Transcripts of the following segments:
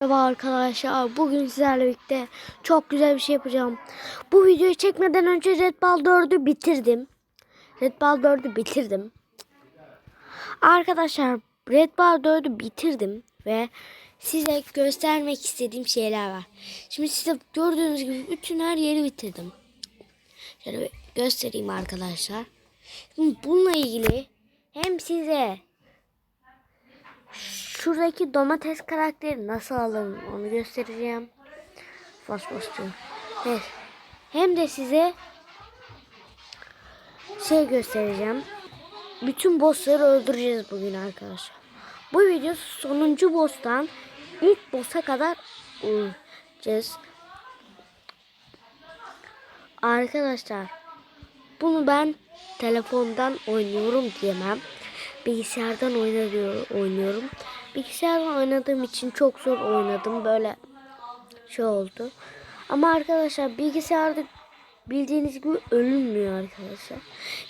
Merhaba arkadaşlar. Bugün sizlerle birlikte çok güzel bir şey yapacağım. Bu videoyu çekmeden önce Red Ball 4'ü bitirdim. Red Ball 4'ü bitirdim. Arkadaşlar Red Ball 4'ü bitirdim ve size göstermek istediğim şeyler var. Şimdi size gördüğünüz gibi bütün her yeri bitirdim. Şöyle göstereyim arkadaşlar. Şimdi bununla ilgili hem size şuradaki domates karakteri nasıl alınır onu göstereceğim. Bas bas diyorum. Evet. Hem de size şey göstereceğim. Bütün bossları öldüreceğiz bugün arkadaşlar. Bu video sonuncu boss'tan ilk boss'a kadar olacağız. Arkadaşlar bunu ben telefondan oynuyorum diyemem. Bilgisayardan oynuyorum. Bilgisayardan oynadığım için çok zor oynadım. Böyle şey oldu. Ama arkadaşlar bilgisayarda bildiğiniz gibi ölünmüyor arkadaşlar.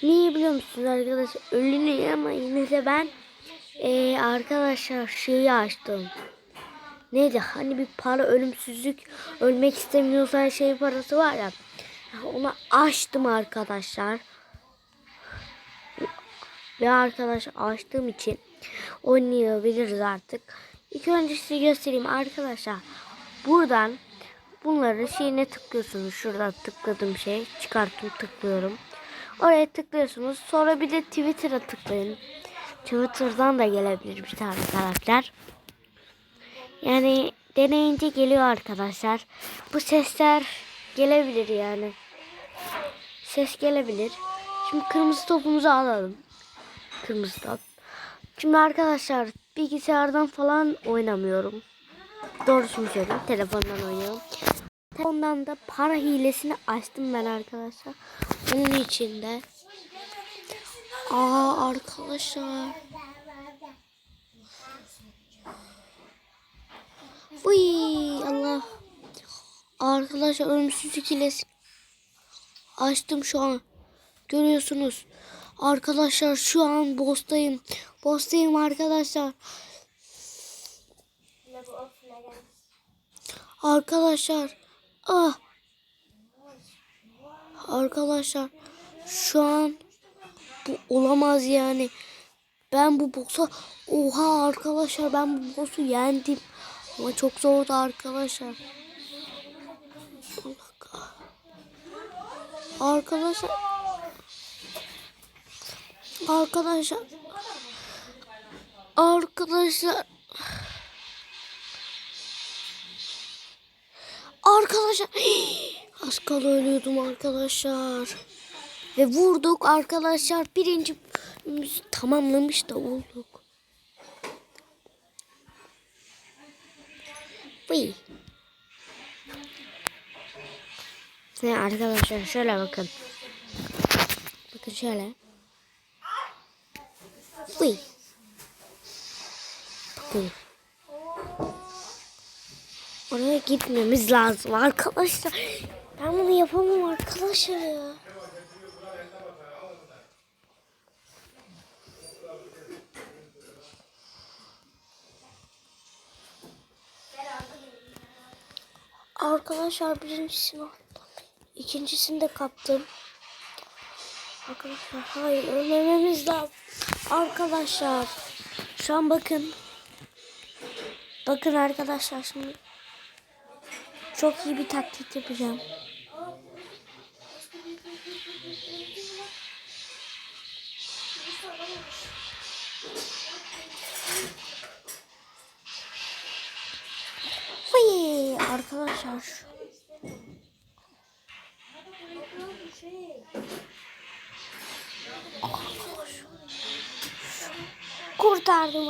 Niye biliyor musunuz arkadaşlar? Ölünüyor ama yine de ben eee, arkadaşlar şeyi açtım. Neydi? Hani bir para ölümsüzlük ölmek istemiyorsan şey parası var ya. Onu açtım arkadaşlar. Ve arkadaş açtığım için oynayabiliriz artık. İlk önce size göstereyim arkadaşlar. Buradan bunları şeyine tıklıyorsunuz. Şurada tıkladığım şey çıkarttım tıklıyorum. Oraya tıklıyorsunuz. Sonra bir de Twitter'a tıklayın. Twitter'dan da gelebilir bir tane karakter. Yani deneyince geliyor arkadaşlar. Bu sesler gelebilir yani. Ses gelebilir. Şimdi kırmızı topumuzu alalım. Kırmızı top. Şimdi arkadaşlar bilgisayardan falan oynamıyorum. Doğrusunu söyleyeyim. Telefondan oynuyorum. Telefondan da para hilesini açtım ben arkadaşlar. Bunun içinde. Aa arkadaşlar. Uy Allah. Arkadaşlar ölümsüzlük hilesi açtım şu an. Görüyorsunuz. Arkadaşlar şu an boss'tayım. Boss'tayım arkadaşlar. Arkadaşlar. Ah. Arkadaşlar şu an bu olamaz yani. Ben bu boss'a oha arkadaşlar ben bu boss'u yendim. Ama çok zordu arkadaşlar. Arkadaşlar Arkadaşlar. Arkadaşlar. Arkadaşlar. Az kala ölüyordum arkadaşlar. Ve vurduk arkadaşlar. Birinci tamamlamış da olduk. Vıy. Ne arkadaşlar şöyle bakın. Bakın şöyle. Uy. Bakın. Oraya gitmemiz lazım arkadaşlar. Ben bunu yapamam arkadaşlar ya. Arkadaşlar birincisini. İkincisini de kaptım. Arkadaşlar hayır ölmememiz lazım. Arkadaşlar şu an bakın. Bakın arkadaşlar şimdi. Çok iyi bir taktik yapacağım. Vay arkadaşlar. kurtardım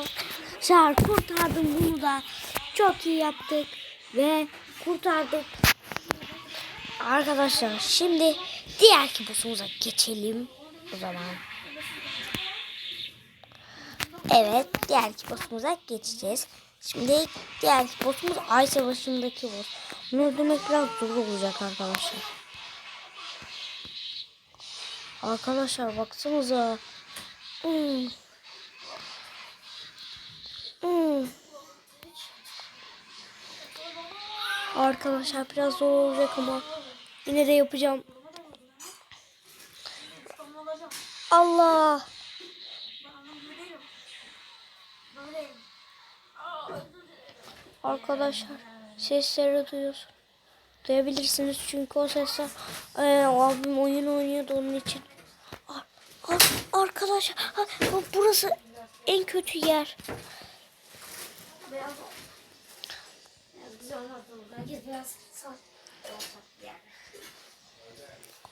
arkadaşlar kurtardım bunu da. Çok iyi yaptık ve kurtardık. Arkadaşlar şimdi diğer boss'umuza geçelim o zaman. Evet diğer boss'umuza geçeceğiz. Şimdi diğer boss'umuz ay savaşındaki boss. Bunu öldürmek biraz zor olacak arkadaşlar. Arkadaşlar baksanıza. Hmm. Arkadaşlar biraz zor olacak ama yine de yapacağım. Allah. Arkadaşlar sesleri duyuyorsun. Duyabilirsiniz çünkü o sesler Ee, abim oyun oynuyordu onun için. Ar- ar- arkadaşlar burası en kötü yer.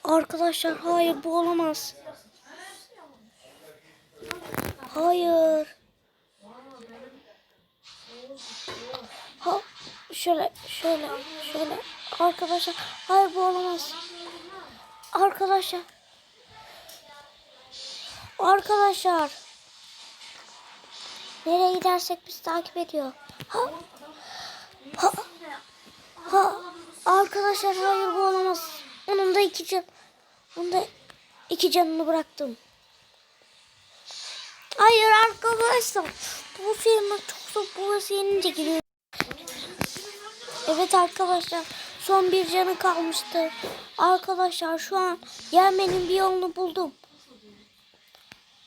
Arkadaşlar hayır bu olamaz. Hayır. Ha, şöyle şöyle şöyle arkadaşlar hayır bu olamaz. Arkadaşlar. Arkadaşlar. Nereye gidersek bizi takip ediyor. Ha. Ha. Ha. Arkadaşlar hayır bu olamaz. Onun da iki can. Onun da iki canını bıraktım. Hayır arkadaşlar. Bu filme çok zor. Burası yenince giriyor. Evet arkadaşlar. Son bir canı kalmıştı. Arkadaşlar şu an yenmenin bir yolunu buldum.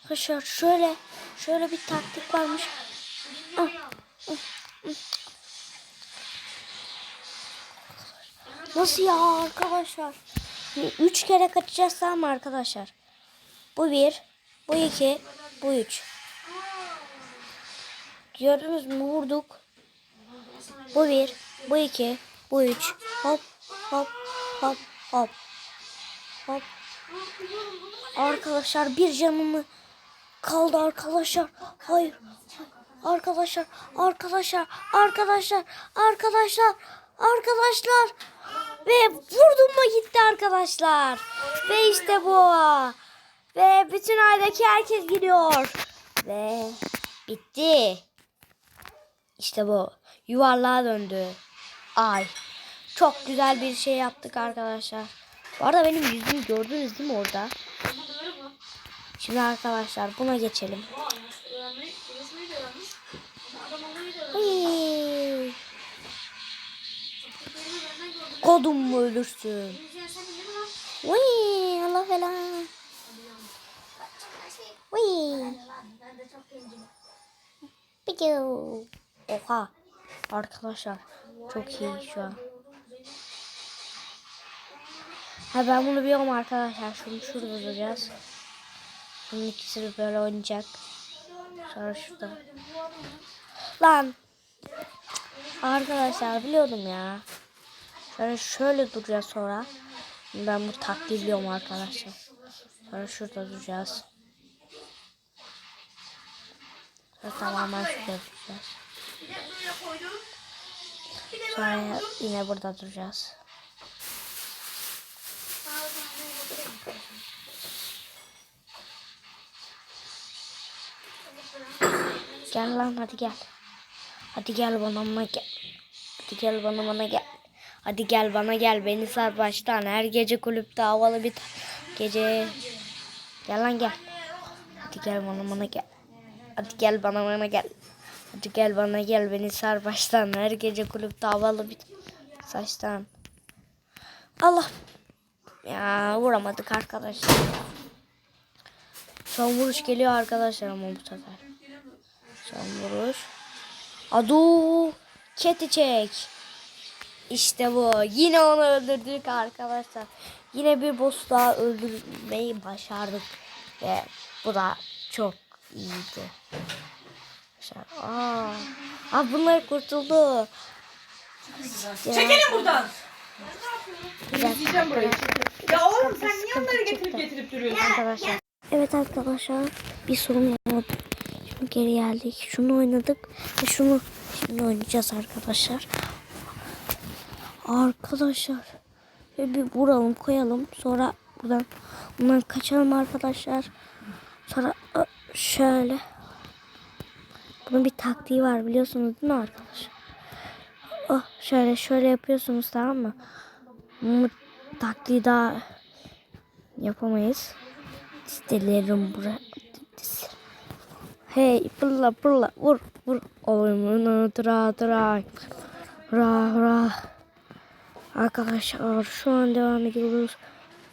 Arkadaşlar şöyle şöyle bir taktik varmış. Ah, ah, ah. Nasıl ya arkadaşlar? Üç kere kaçacağız tamam mı arkadaşlar? Bu bir, bu iki, bu üç. Gördünüz mü vurduk. Bu bir, bu iki, bu üç. Hop, hop, hop, hop. Hop. Arkadaşlar bir canımı kaldı arkadaşlar. Hayır. Arkadaşlar, arkadaşlar, arkadaşlar, arkadaşlar, arkadaşlar. Ve vurdum mu gitti arkadaşlar. Ve işte bu. Ve bütün aydaki herkes gidiyor. Ve bitti. İşte bu. Yuvarlığa döndü. Ay. Çok güzel bir şey yaptık arkadaşlar. Bu arada benim yüzümü gördünüz değil mi orada? Şimdi arkadaşlar buna geçelim. Kodum mu ölürsün? Vay Allah falan. Vay. Piu. Oha. Arkadaşlar çok iyi şu an. Ha ben bunu biliyorum arkadaşlar. Şunu şurada duracağız. Bunun ikisi böyle oynayacak. Sonra şurada. Lan. Arkadaşlar biliyordum ya. Şöyle şöyle duracağız sonra. Ben bu taktiği biliyorum arkadaşlar. Sonra şurada duracağız. Sonra tamamen şurada duracağız. Sonra yine burada duracağız. Gel lan hadi gel. Hadi gel bana bana gel. Hadi gel bana bana gel. Hadi gel bana gel beni sar baştan. Her gece kulüpte havalı bir gece. Gel lan gel. Hadi gel bana bana gel. Hadi gel bana bana gel. Hadi gel bana gel beni sar baştan. Her gece kulüpte havalı bir saçtan. Allah. Ya vuramadık arkadaşlar. Son vuruş geliyor arkadaşlar ama bu sefer. Son vuruş. Adu keti çek. İşte bu. Yine onu öldürdük arkadaşlar. Yine bir boss daha öldürmeyi başardık. Ve bu da çok iyiydi. Aa, Aa bunlar kurtuldu. Çekelim buradan. Yiyeceğim burayı. Ya oğlum sen niye onları getirip getirip duruyorsun? arkadaşlar. Evet arkadaşlar bir sorun oldu. Şimdi geri geldik. Şunu oynadık ve şunu şimdi oynayacağız arkadaşlar. Arkadaşlar ve bir vuralım koyalım. Sonra buradan bundan kaçalım arkadaşlar. Sonra şöyle. Bunun bir taktiği var biliyorsunuz değil mi arkadaşlar? Oh, şöyle şöyle yapıyorsunuz tamam mı? Bu taktiği daha yapamayız. Dizlerim bura. diz- Hey pırla pırla vur vur. Oyununu tıra tıra. Ra ra. Arkadaşlar şu an devam ediyoruz.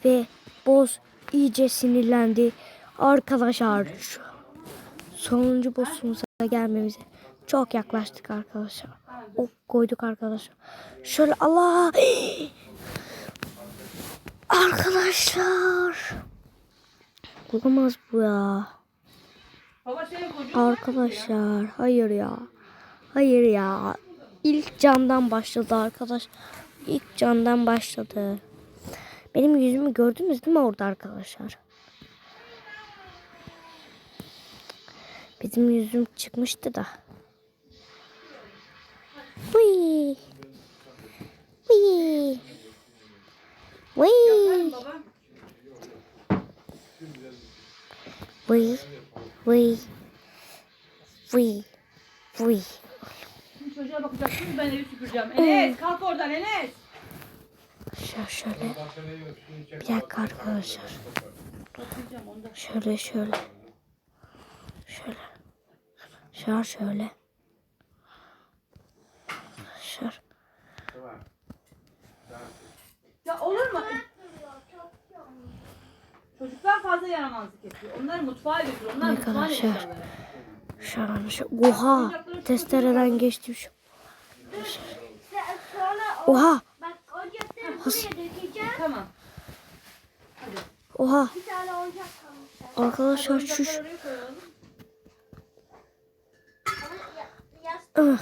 Ve boss iyice sinirlendi. Arkadaşlar sonuncu boss'umuza gelmemize çok yaklaştık arkadaşlar. Ok koyduk arkadaşlar. Şöyle Allah. Arkadaşlar. Olamaz bu ya. Arkadaşlar hayır ya. Hayır ya. İlk candan başladı arkadaş. İlk candan başladı. Benim yüzümü gördünüz değil mi orada arkadaşlar? Benim yüzüm çıkmıştı da. Vıy. Vıy. Vıy. baba. Vıy. Süpüreceğim. Enes kalk oradan Enes. Şöyle şöyle. Bir dakika arkadaşlar. Bakacağım onda. Şöyle şöyle. Şöyle. Şöyle şöyle. Şöyle. Ya olur mu? Çocuklar fazla yaramazlık yapıyor. Onları mutfağa götür. Onlar mutfağın Arkadaşlar. eşyaları. Şöyle şöyle. Oha. Testereden geçtim şu. O, Oha. bak oyuncakları buraya dökeceğim. Tamam. Oha. Bir tane oyuncak kalmış. Arkadaşlar şu. Ah.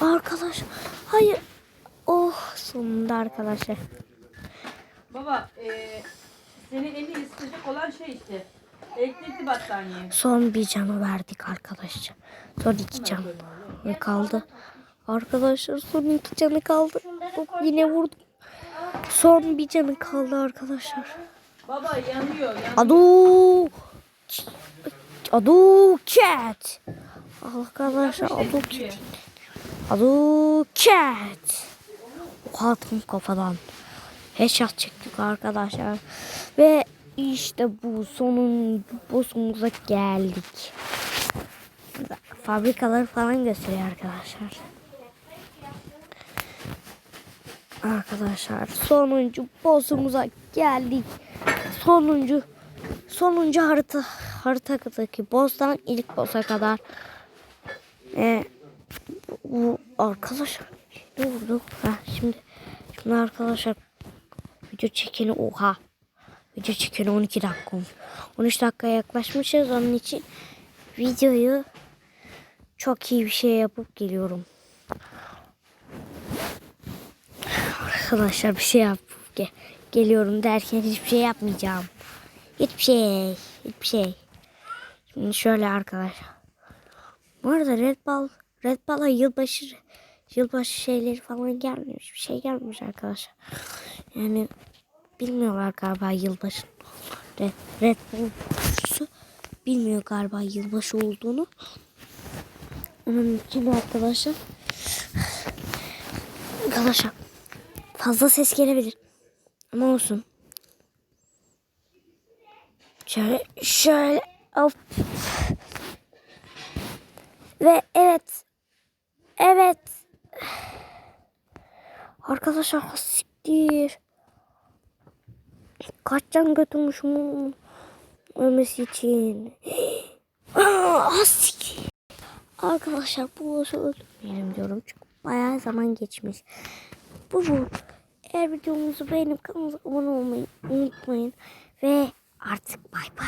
Arkadaş. Hayır. Oh sonunda arkadaşlar. Baba eee senin elini ısıtacak olan şey işte. Elektrikli battaniye. Son bir canı verdik arkadaşlar. Son iki canı kaldı. Arkadaşlar son iki canı kaldı. Hop, yine vurdum. Son bir canı kaldı arkadaşlar. Baba yanıyor. yanıyor. Adu. Adu cat. Arkadaşlar adu cat. Adu cat. Oha tam kafadan. Headshot çektik arkadaşlar. Ve işte bu sonun boss'umuza geldik. Fabrikaları falan gösteriyor arkadaşlar. Arkadaşlar sonuncu boss'umuza geldik. Sonuncu sonuncu harita haritadaki boss'tan ilk boss'a kadar. Ee, bu arkadaşlar ne vurduk? Ha, şimdi şimdi arkadaşlar video çekeni oha. Video çekeni 12 dakika olmuş. 13 dakikaya yaklaşmışız onun için videoyu çok iyi bir şey yapıp geliyorum. Arkadaşlar bir şey yapıp ge- geliyorum derken hiçbir şey yapmayacağım. Hiçbir şey. Hiçbir şey. Şimdi şöyle arkadaşlar. Bu arada Red Ball, Red Ball'a yılbaşı yılbaşı şeyleri falan gelmemiş. Bir şey gelmemiş arkadaşlar. Yani bilmiyorlar galiba yılbaşı. Red, Red Bull kutusu bilmiyor galiba yılbaşı olduğunu. Onun için arkadaşlar. Arkadaşlar fazla ses gelebilir. Ama olsun. Şöyle şöyle hop. Ve evet. Evet. Arkadaşlar siktir. Kaç can götürmüşüm onun ölmesi için. Siktir. Arkadaşlar bu olsa öldürmeyelim diyorum. Çünkü bayağı zaman geçmiş. Bu bu. Eğer videomuzu beğenip kanalımıza abone olmayı unutmayın. Ve artık bay bay.